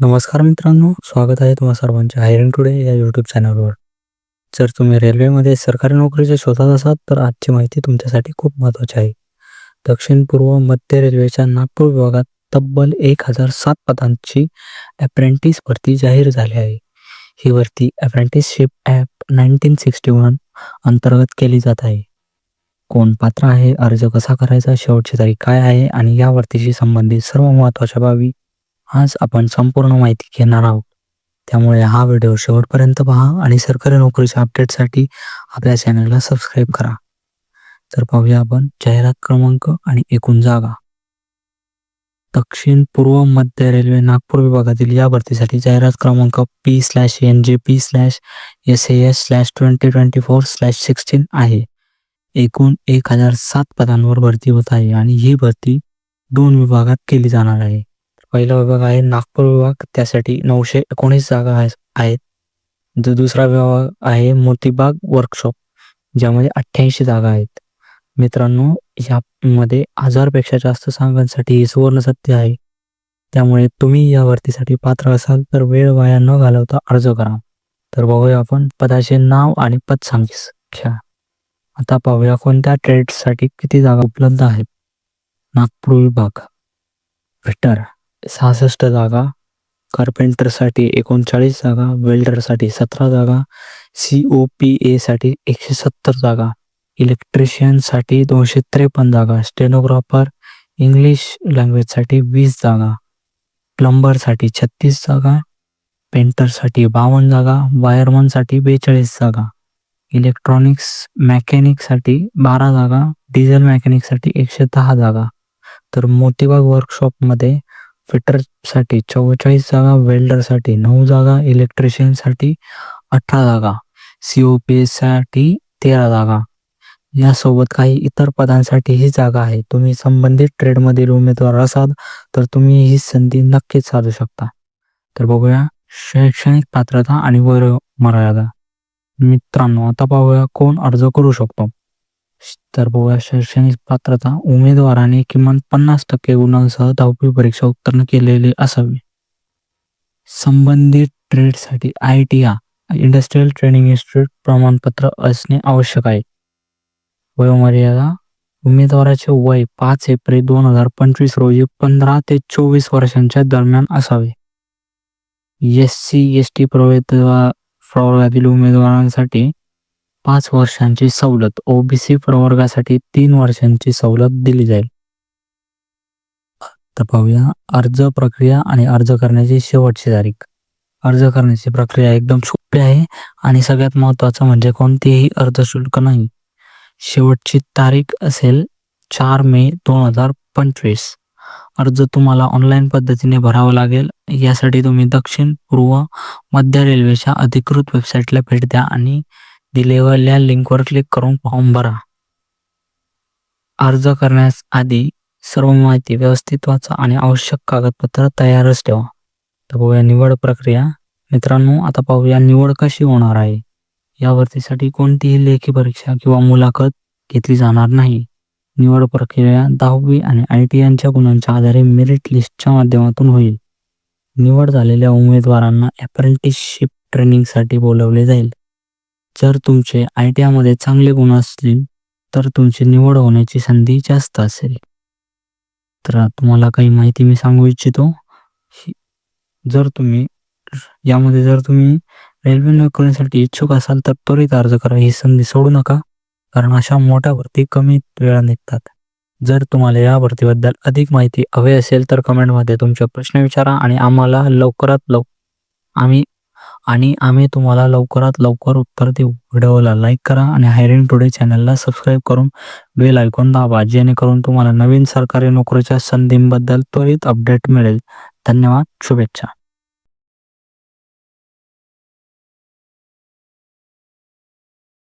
नमस्कार मित्रांनो स्वागत आहे तुम्हा सर्वांच्या हायरिंग टुडे या यूट्यूब चॅनलवर जर तुम्ही रेल्वेमध्ये सरकारी नोकरीच्या शोधात असाल तर आजची माहिती तुमच्यासाठी खूप महत्त्वाची आहे. दक्षिण पूर्व मध्य रेल्वेच्या नागपूर विभागात तब्बल एक हजार सात पदांची अप्रेंटिस भरती जाहीर झाली आहे. ही भरती अप्रेंटिसशिप ॲप नाईन्टीन सिक्स्टी वन अंतर्गत केली जात आहे. कोण पात्र आहे अर्ज कसा करायचा शेवटची तारीख काय आहे आणि या भरतीशी संबंधित सर्व महत्त्वाच्या बाबी आज आपण संपूर्ण माहिती घेणार आहोत. त्यामुळे हा व्हिडिओ शेवटपर्यंत पहा आणि सरकारी नोकरीच्या अपडेटसाठी आपल्या चॅनलला सबस्क्राईब करा. तर पाहूया आपण जाहिरात क्रमांक आणि एकूण जागा. दक्षिण पूर्व मध्य रेल्वे नागपूर विभागातील या भरतीसाठी जाहिरात क्रमांक P slash N J P slash S A S slash twenty twenty four slash sixteen आहे. एकूण एक हजार सात पदांवर भरती होत आहे आणि ही भरती दोन विभागात केली जाणार आहे. पहिला विभाग आहे नागपूर विभाग. त्यासाठी नऊशे एकोणीस जागा आहे- आहेत. जो दुसरा विभाग आहे मोतीबाग वर्कशॉप ज्यामध्ये अठ्ठ्याऐंशी जागा आहेत. मित्रांनो यामध्ये हजारपेक्षा जास्त सांगांसाठी सुवर्ण सत्य आहे. त्यामुळे तुम्ही या भरतीसाठी पात्र असाल तर वेळ वाया न घालवता अर्ज करा. तर बघूया आपण पदाचे नाव आणि पद संख्या आता पाहूया कोणत्या ट्रेडसाठी किती जागा उपलब्ध आहेत. नागपूर विभाग. फिटर सहासष्ट जागा कार्पेंटरसाठी एकोणचाळीस जागा वेल्डरसाठी सतरा जागा सी ओ पी एसाठी एकशे सत्तर जागा इलेक्ट्रिशियनसाठी दोनशे त्रेपन्न जागा स्टेनोग्राफर इंग्लिश लँग्वेजसाठी वीस जागा प्लंबरसाठी छत्तीस जागा पेंटरसाठी बावन्न जागा वायरमनसाठी बेचाळीस जागा इलेक्ट्रॉनिक्स मॅकॅनिकसाठी बारा जागा डिझेल मॅकॅनिकसाठी एकशे दहा जागा. तर मोतीबाग वर्कशॉपमध्ये फिटरसाठी चव्वेचाळीस जागा वेल्डरसाठी नऊ जागा इलेक्ट्रिशियनसाठी अठरा जागा सी ओ पी साठी तेरा जागा यासोबत काही इतर पदांसाठी ही जागा आहे. तुम्ही संबंधित ट्रेडमधील उमेदवार असाल तर तुम्ही ही संधी नक्कीच साधू शकता. तर बघूया शैक्षणिक पात्रता आणि वर मर्यादा मित्रांनो आता पाहूया कोण अर्ज करू शकतो. तर शैक्षणिक पात्रता उमेदवाराने किमान पन्नास टक्के गुणांसह दहावी परीक्षा उत्तीर्ण केलेली असावी. संबंधित ट्रेडसाठी I T I industrial training institute प्रमाणपत्र असणे आवश्यक आहे. वयोमर्यादा उमेदवाराचे वय पाच एप्रिल दोन हजार पंचवीस रोजी पंधरा ते चोवीस वर्षांच्या दरम्यान असावे. एस सी एस टी प्रवर्गातील उमेदवारांसाठी पाच वर्षांची सवलत. ओबीसी प्रवर्गासाठी तीन वर्षांची सवलत दिली जाईल. तर पाहूया. अर्ज प्रक्रिया आणि अर्ज करण्याची शेवटची तारीख. अर्ज करण्याची प्रक्रिया एकदम सोपी आहे आणि सगळ्यात महत्त्वाचं म्हणजे कोणतेही अर्ज शुल्क नाही. शेवटची तारीख असेल चार मे दोन हजार पंचवीस. अर्ज तुम्हाला ऑनलाईन पद्धतीने भरावा लागेल. यासाठी तुम्ही दक्षिण पूर्व मध्य रेल्वेच्या अधिकृत वेबसाईटला भेट द्या आणि दिलेल्या लिंकवर क्लिक करून फॉर्म भरा. अर्ज करण्यास आधी सर्व माहिती व्यवस्थित वाचा आणि आवश्यक कागदपत्र तयारच ठेवा. तर बघूया निवड प्रक्रिया. मित्रांनो आता पाहूया निवड कशी होणार आहे. या भरतीसाठी कोणतीही लेखी परीक्षा किंवा मुलाखत घेतली जाणार नाही. निवड प्रक्रिया दहावी आणि आय टी यांच्या गुणांच्या आधारे मेरिट लिस्टच्या माध्यमातून होईल. निवड झालेल्या उमेदवारांना अप्रेंटिसशिप ट्रेनिंगसाठी बोलवले जाईल. जर तुमचे आय टी आयमध्ये चांगले गुण असतील तर तुमची निवड होण्याची संधी जास्त असेल. तर तुम्हाला काही माहिती मी सांगू इच्छितो. जर तुम्ही यामध्ये जर तुम्ही रेल्वे नोकरीसाठी इच्छुक असाल तर त्वरित अर्ज करा. ही संधी सोडू नका कारण अशा मोठ्या भरती कमी वेळा निघतात. जर तुम्हाला या भरतीबद्दल अधिक माहिती हवी असेल तर कमेंटमध्ये तुमचे प्रश्न विचारा आणि आम्हाला लवकरात लव आम्ही आणि आम्ही तुम्हाला लवकरात लवकर उत्तर देऊ. व्हिडिओला लाईक करा आणि हायरिंग टुडे चॅनलला सबस्क्राईब करून बेल ऐकून दाबा जेणेकरून तुम्हाला नवीन सरकारी नोकरीच्या संधींबद्दल त्वरित अपडेट मिळेल. धन्यवाद शुभेच्छा.